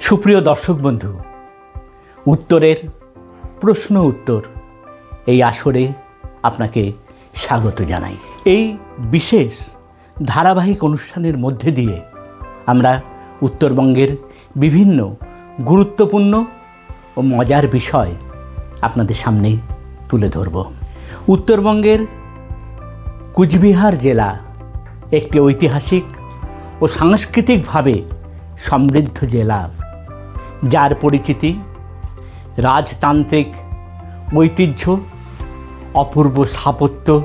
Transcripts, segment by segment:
সুপ্রিয় দর্শক বন্ধু, উত্তরের প্রশ্ন উত্তর এই আসরে আপনাকে স্বাগত জানাই। এই বিশেষ ধারাবাহিক অনুষ্ঠানের মধ্যে দিয়ে আমরা উত্তরবঙ্গের বিভিন্ন গুরুত্বপূর্ণ ও মজার বিষয় আপনাদের সামনে তুলে ধরব। উত্তরবঙ্গের কুচবিহার জেলা একটি ঐতিহাসিক ও সাংস্কৃতিকভাবে সমৃদ্ধ জেলা। যার পরিচিতি, রাজতান্ত্রিক ঐতিহ্য, অপূর্ব স্থাপত্য,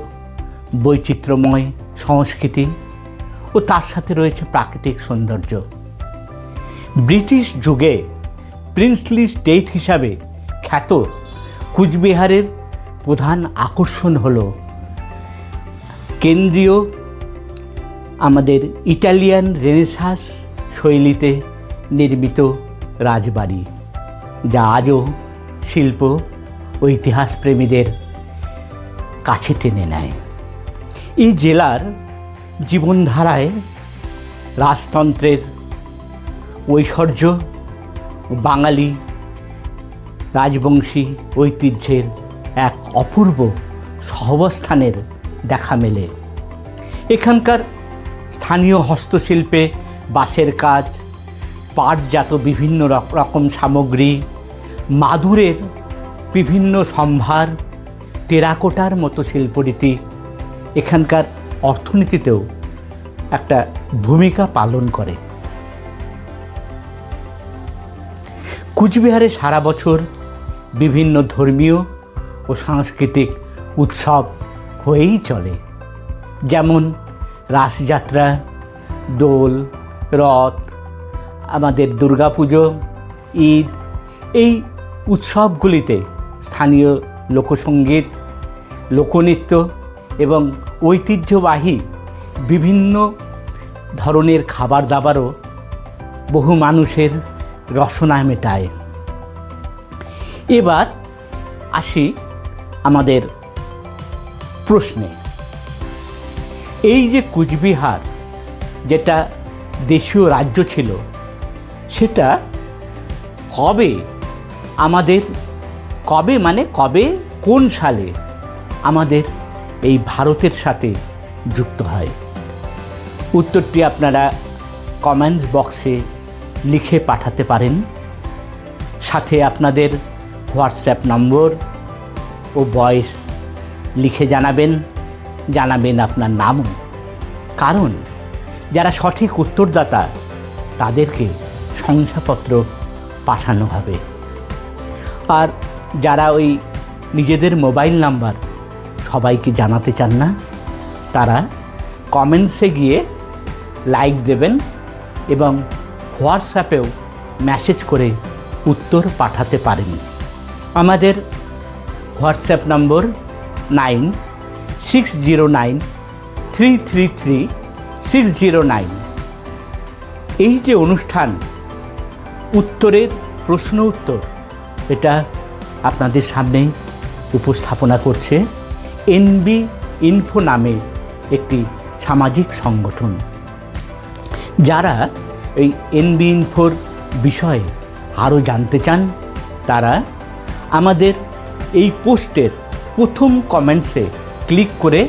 বৈচিত্র্যময় সংস্কৃতি ও তার সাথে রয়েছে প্রাকৃতিক সৌন্দর্য। ব্রিটিশ যুগে প্রিন্সলি স্টেট হিসাবে খ্যাত কুচবিহারের প্রধান আকর্ষণ হল কেন্দ্রীয় আমাদের ইটালিয়ান রেনেসাস শৈলীতে নির্মিত রাজবাড়ি, যা আজও শিল্প ও ইতিহাস প্রেমীদের কাছে টেনে নেয়। এই জেলার জীবনধারায় রাজতন্ত্রের ঐশ্বর্য, বাঙালি রাজবংশী ঐতিহ্যের এক অপূর্ব সহবস্থানের দেখা মেলে। এখানকার স্থানীয় হস্তশিল্পে বাঁশের কাজ পাটজাত বিভিন্ন রকম সামগ্রী, মাদুরের বিভিন্ন সম্ভার, টেরাকোটার মতো শিল্পরীতি। এখানকার অর্থনীতিতেও একটা ভূমিকা পালন করে। কুচবিহারে সারা বছর বিভিন্ন ধর্মীয় ও সাংস্কৃতিক উৎসব হয়েই চলে। যেমন রাসযাত্রা, দোল, রথ আমাদের দুর্গাপুজো, ঈদ, এই উৎসবগুলিতে স্থানীয় লোকসঙ্গীত লোকনৃত্য এবং ঐতিহ্যবাহী বিভিন্ন ধরনের খাবার দাবারও বহু মানুষের রসনা মেটায়। এবার আসি আমাদের প্রশ্নে। এই যে কুচবিহার, যেটা দেশীয় রাজ্য ছিল সেটা কবে? আমাদের কবে মানে কবে? কোন সালে আমাদের এই ভারতের সাথে যুক্ত হয়? উত্তরটি আপনারা কমেন্টস বক্সে লিখে পাঠাতে পারেন। সাথে আপনাদের হোয়াটসঅ্যাপ নম্বর ও ভয়েস লিখে জানাবেন। জানাবেন আপনার নামও। কারণ যারা সঠিক উত্তরদাতা তাদেরকে শংসাপত্র পাঠানো হবে। আর যারা ওই নিজেদের মোবাইল নাম্বার সবাইকে জানাতে চান না, তারা কমেন্টসে গিয়ে লাইক দেবেন এবং হোয়াটসঅ্যাপেও মেসেজ করে উত্তর পাঠাতে পারেন। আমাদের WhatsApp number nine six zero nine three three three six zero nine. এই যে অনুষ্ঠান উত্তরের প্রশ্ন উত্তর। এটা আপনাদের সামনে উপস্থাপনা করছে এনবি ইনফো নামে একটি সামাজিক সংগঠন। যারা এই এনবি ইনফোর বিষয়ে আরও জানতে চান, তারা আমাদের এই পোস্টের প্রথম কমেন্টসে ক্লিক করে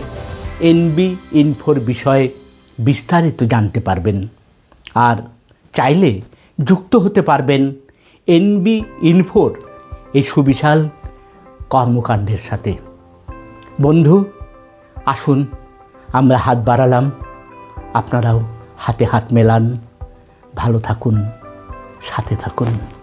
এনবি ইনফোর বিষয়ে বিস্তারিত জানতে পারবেন। আর চাইলে যুক্ত হতে পারবেন এনবি ইনফোর, এই সুবিশাল কর্মকাণ্ডের সাথে। বন্ধু, আসুন, আমরা হাত বাড়ালাম। আপনারাও হাতে হাত মেলান। ভালো থাকুন, সাথে থাকুন।